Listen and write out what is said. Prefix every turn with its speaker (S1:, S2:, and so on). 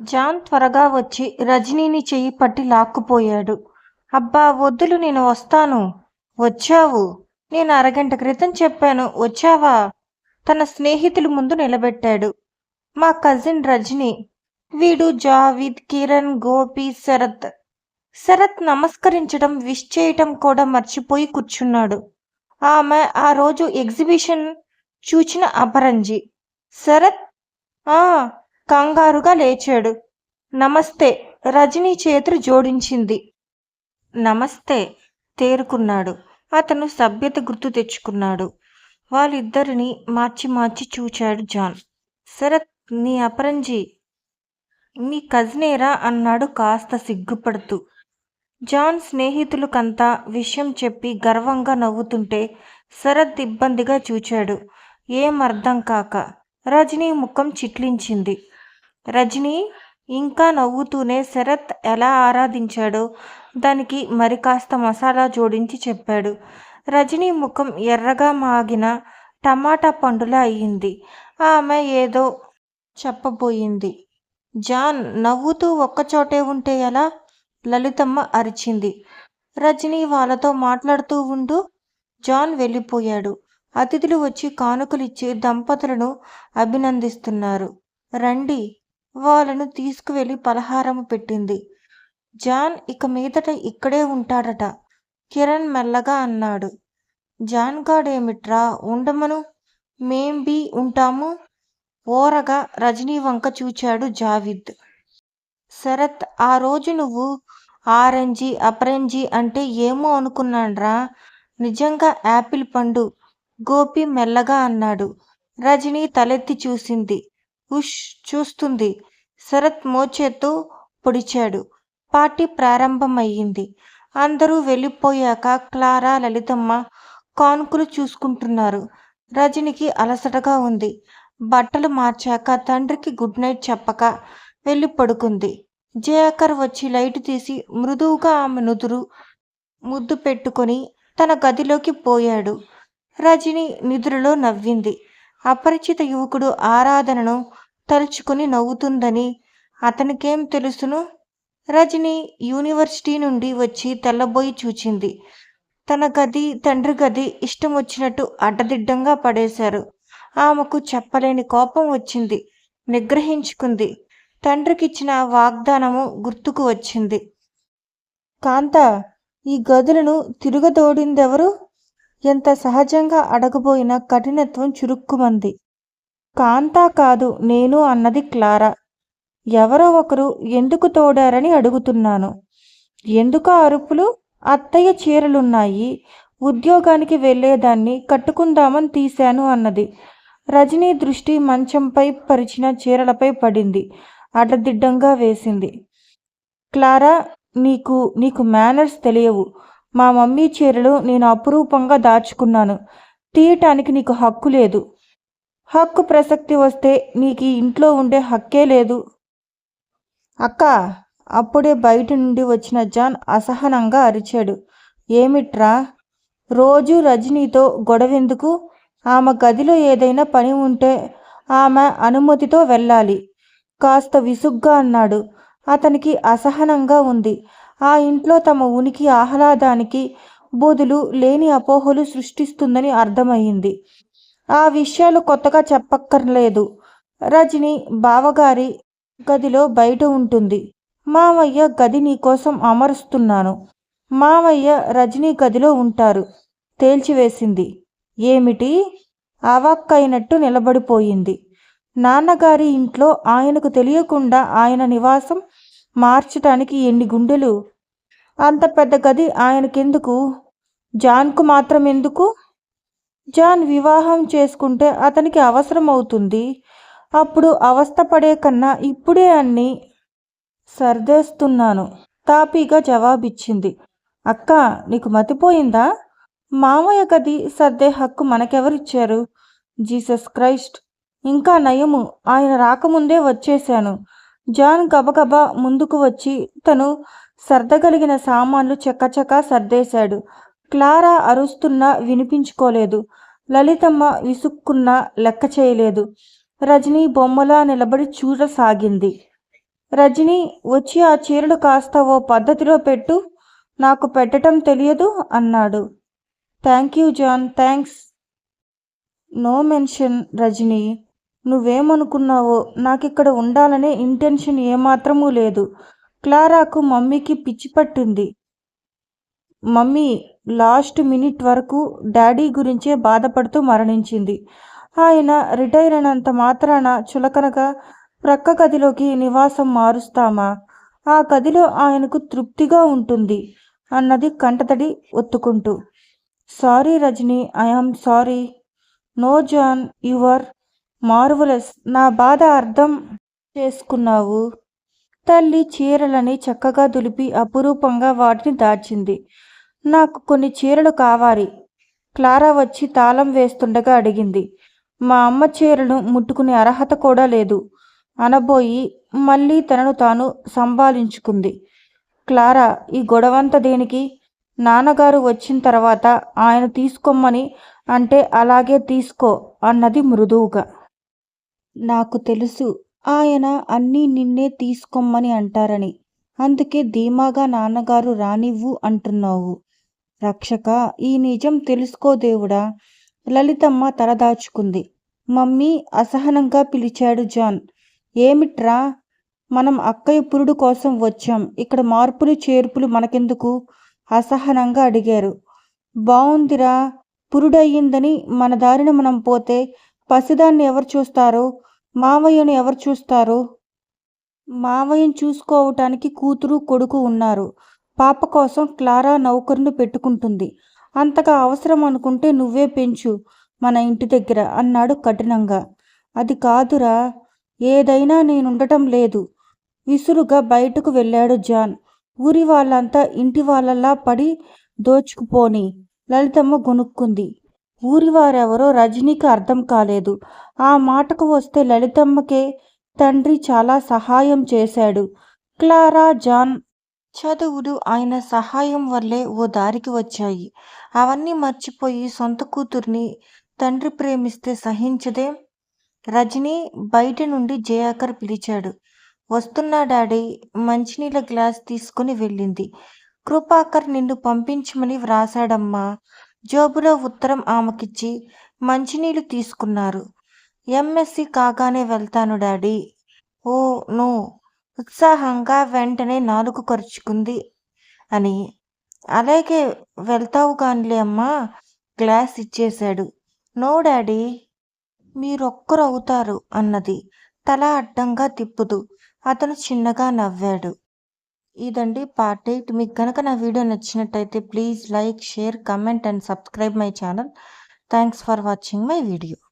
S1: John త్వరగా వచ్చి రజనీని చెయ్యి పట్టి లాక్కుపోయాడు. అబ్బా వద్దులు నేను వస్తాను. వచ్చావు. నేను అరగంట క్రితం చెప్పాను. వచ్చావా? తన స్నేహితుల ముందు నిలబెట్టాడు. మా కజిన్ రజని వీడు జావిద్ కిరణ్ గోపి శరత్. శరత్ నమస్కరించడం విష్ చేయటం కూడా మర్చిపోయి కూర్చున్నాడు. ఆమె ఆ రోజు ఎగ్జిబిషన్ చూచిన అపరంజి. శరత్? ఆ కంగారుగా లేచాడు. నమస్తే. రజనీ చేతులు జోడించింది. నమస్తే తేరుకున్నాడు. అతను సభ్యత గుర్తు తెచ్చుకున్నాడు. వాళ్ళిద్దరిని మార్చి మార్చి చూచాడు జాన్. శరత్ నీ అపరంజి మీ కజినేరా అన్నాడు కాస్త సిగ్గుపడుతూ. జాన్ స్నేహితులకంతా విషయం చెప్పి గర్వంగా నవ్వుతుంటే శరత్ ఇబ్బందిగా చూచాడు. ఏం అర్థం కాక. రజనీ ముఖం చిట్లించింది. రజనీ ఇంకా నవ్వుతూనే శరత్ ఎలా ఆరాధించాడో దానికి మరి కాస్త మసాలా జోడించి చెప్పాడు. రజనీ ముఖం ఎర్రగా మాగిన టమాటా పండులా అయ్యింది ఆమె ఏదో చెప్పబోయింది. జాన్ నవ్వుతూ ఒక్కచోటే ఉంటే ఎలా? లలితమ్మ అరిచింది. రజనీ వాళ్ళతో మాట్లాడుతూ ఉండు. జాన్ వెళ్ళిపోయాడు. అతిథులు వచ్చి కానుకలిచ్చి దంపతులను అభినందిస్తున్నారు. రండి. వాళ్ళను తీసుకువెళ్ళి పలహారము పెట్టింది. జాన్ ఇక మీదట ఇక్కడే ఉంటాడట కిరణ్ మెల్లగా అన్నాడు. జాన్ గాడేమిట్రా ఉండమను? మేం బి ఉంటాము? ఓరగా రజనీ వంక చూచాడు జావిద్. శరత్ ఆ రోజు నువ్వు ఆరెంజీ అపరెంజీ అంటే ఏమో అనుకున్నాన్రా? నిజంగా యాపిల్ పండు? గోపి మెల్లగా అన్నాడు. రజనీ తలెత్తి చూసింది. ఉష్ చూస్తుంది. శరత్ మోచేతో పొడిచాడు. పార్టీ ప్రారంభమయ్యింది. అందరూ వెళ్ళిపోయాక క్లారా లలితమ్మ కానుకలు చూసుకుంటున్నారు. రజనికి అలసటగా ఉంది. బట్టలు మార్చాక తండ్రికి గుడ్ నైట్ చెప్పక వెళ్ళి పడుకుంది. జయాకర్ వచ్చి లైట్ తీసి మృదువుగా ఆమె నుదురు ముద్దు పెట్టుకొని తన గదిలోకి పోయాడు. రజని నిద్రలో నవ్వింది. అపరిచిత యువకుడు ఆరాధనను తలుచుకుని నవ్వుతుందని అతనికేం తెలుసును? రజని యూనివర్సిటీ నుండి వచ్చి తెల్లబోయి చూచింది. తన గది తండ్రి గది ఇష్టం వచ్చినట్టు అడ్డదిడ్డంగా పడేశారు. ఆమెకు చెప్పలేని కోపం వచ్చింది. నిగ్రహించుకుంది. తండ్రికిచ్చిన వాగ్దానము గుర్తుకు వచ్చింది. కాంత ఈ గదులను తిరుగదోడిందెవరు? ఎంత సహజంగా అడగబోయిన కఠినత్వం చురుక్కుమంది. కాంతా కాదు నేను అన్నది క్లారా? ఎవరో ఒకరు ఎందుకు తోడారని అడుగుతున్నాను. ఎందుకు అరుపులు? అత్తయ్య చీరలున్నాయి. ఉద్యోగానికి వెళ్ళేదాన్ని కట్టుకుందామని తీశాను అన్నది. రజనీ దృష్టి మంచంపై పరిచిన చీరలపై పడింది. అడ్డదిడ్డంగా వేసింది. క్లారా నీకు నీకు మేనర్స్ తెలియవు. మా మమ్మీ చీరలు నేను అపురూపంగా దాచుకున్నాను. తీయటానికి నీకు హక్కు లేదు. హక్కు ప్రసక్తి వస్తే నీకు ఇంట్లో ఉండే హక్కే లేదు. అక్క అప్పుడే బయట నుండి వచ్చిన జాన్ అసహనంగా అరిచాడు. ఏమిట్రా? రోజు రజనీతో గొడవెందుకు? ఆమె గదిలో ఏదైనా పని ఉంటే ఆమె అనుమతితో వెళ్ళాలి. కాస్త విసుగ్గా అన్నాడు. అతనికి అసహనంగా ఉంది. ఆ ఇంట్లో తమ ఉనికి ఆహ్లాదానికి బోధులు లేని అపోహలు సృష్టిస్తుందని అర్థమయ్యింది. ఆ విషయాలు కొత్తగా చెప్పక్కర్లేదు. రజని బావగారి గదిలో బయట ఉంటుంది. మావయ్య గది నీకోసం అమరుస్తున్నాను. మావయ్య రజనీ గదిలో ఉంటారు. తేల్చివేసింది. ఏమిటి? అవాక్కైనట్టు నిలబడిపోయింది. నాన్నగారి ఇంట్లో ఆయనకు తెలియకుండా ఆయన నివాసం మార్చటానికి ఎన్ని గుండెలు? అంత పెద్ద గది ఆయనకెందుకు? జాన్కు మాత్రం ఎందుకు జాన్ వివాహం చేసుకుంటే అతనికి అవసరం అవుతుంది అప్పుడు అవస్థపడే కన్నా ఇప్పుడే అన్ని సర్దేస్తున్నాను. తాపీగా జవాబిచ్చింది. అక్క నీకు మతిపోయిందా? మామయ్య గది సర్దే హక్కు మనకెవరిచ్చారు? Jesus Christ. ఇంకా నయము ఆయన రాకముందే వచ్చేశాను. జాన్ గబగబా ముందుకు వచ్చి తను సర్దగలిగిన సామాన్లు చకచకా సర్దేశాడు. క్లారా అరుస్తున్నా వినిపించుకోలేదు. లలితమ్మ విసుక్కున్నా లెక్క చేయలేదు. రజనీ బొమ్మలా నిలబడి చూడసాగింది. రజనీ వచ్చి ఆ చీరలు కాస్త ఓ పద్ధతిలో పెట్టు నాకు పెట్టటం తెలియదు అన్నాడు. Thank you John thanks. No mention Rajani. నువ్వేమనుకున్నావో నాకిక్కడ ఉండాలనే ఇంటెన్షన్ ఏమాత్రమూ లేదు. క్లారాకు మమ్మీకి పిచ్చి పట్టింది. మమ్మీ లాస్ట్ మినిట్ వరకు డాడీ గురించే బాధపడుతూ మరణించింది. ఆయన రిటైర్ అయినంత మాత్రాన చులకనగా ప్రక్క గదిలోకి నివాసం మారుస్తామా? ఆ గదిలో ఆయనకు తృప్తిగా ఉంటుంది అన్నది కంటతడి ఒత్తుకుంటూ. Sorry Rajani I am sorry. No John your marvellous. నా బాధ అర్థం చేసుకున్నావు. తల్లి చీరలని చక్కగా దులిపి అపురూపంగా వాటిని దాచింది. నాకు కొన్ని చీరలు కావాలి. క్లారా వచ్చి తాళం వేస్తుండగా అడిగింది. మా అమ్మ చీరను ముట్టుకునే అర్హత కూడా లేదు. అనబోయి మళ్ళీ తనను తాను సంభాలించుకుంది. క్లారా ఈ గొడవంత దేనికి? నాన్నగారు వచ్చిన తర్వాత ఆయన తీసుకోమని అంటే అలాగే తీసుకో అన్నది మృదువుగా. నాకు తెలుసు ఆయన అన్నీ నిన్నే తీసుకోమ్మని అంటారని. అందుకే ధీమాగా నాన్నగారు రానివ్వు అంటున్నావు. రక్షక ఈ నిజం తెలుసుకో దేవుడా. లలితమ్మ తలదాచుకుంది మమ్మీ అసహనంగా పిలిచాడు జాన్. ఏమిట్రా? మనం అక్కయ్య పురుడు కోసం వచ్చాం. ఇక్కడ మార్పులు చేర్పులు మనకెందుకు? అసహనంగా అడిగారు. బావుందిరా. పురుడయ్యిందని మన దారిన మనం పోతే పసిదాన్ని ఎవరు చూస్తారు? మావయ్యను ఎవరు చూస్తారు? మావయ్యను చూసుకోవటానికి కూతురు కొడుకు ఉన్నారు. పాప కోసం క్లారా నౌకరును పెట్టుకుంటుంది. అంతగా అవసరం అనుకుంటే నువ్వే పెంచు మన ఇంటి దగ్గర అన్నాడు కఠినంగా. అది కాదురా ఏదైనా నేనుండటం లేదు. విసురుగా బయటకు వెళ్ళాడు జాన్. ఊరి వాళ్ళంతా ఇంటి వాళ్ళలా పడి దోచుకుపోని లలితమ్మ గొనుక్కుంది ఊరివారెవరో రజనీకి అర్థం కాలేదు. ఆ మాటకు వస్తే లలితమ్మకే తండ్రి చాలా సహాయం చేశాడు. క్లారా జాన్ చదువులు ఆయన సహాయం వల్లే ఓ దారికి వచ్చాయి. అవన్నీ మర్చిపోయి సొంత కూతుర్ని తండ్రి ప్రేమిస్తే సహించదే? రజని బయట నుండి జయాకర్ పిలిచాడు. వస్తున్నా డాడీ మంచినీళ్ళ గ్లాస్ తీసుకుని వెళ్ళింది. కృపాకర్ నిన్ను పంపించమని వ్రాసాడమ్మా జోబులో ఉత్తరం ఆమెకిచ్చి మంచినీళ్ళు తీసుకున్నారు. ఎంఎస్సి కాగానే వెళ్తాను డాడీ. Oh no. ఉత్సాహంగా వెంటనే నాలుగు ఖర్చుకుంది అని. అలాగే వెళ్తావు కానిలే అమ్మా గ్లాస్ ఇచ్చేశాడు. నో డాడీ మీరొక్కరు అవుతారు అన్నది. తల అడ్డంగా తిప్పుదు అతను చిన్నగా నవ్వాడు. ఇదండి పార్ట్ ఎయిట్. మీకు కనుక నా వీడియో నచ్చినట్టయితే please like share comment and subscribe my channel. Thanks for watching my video.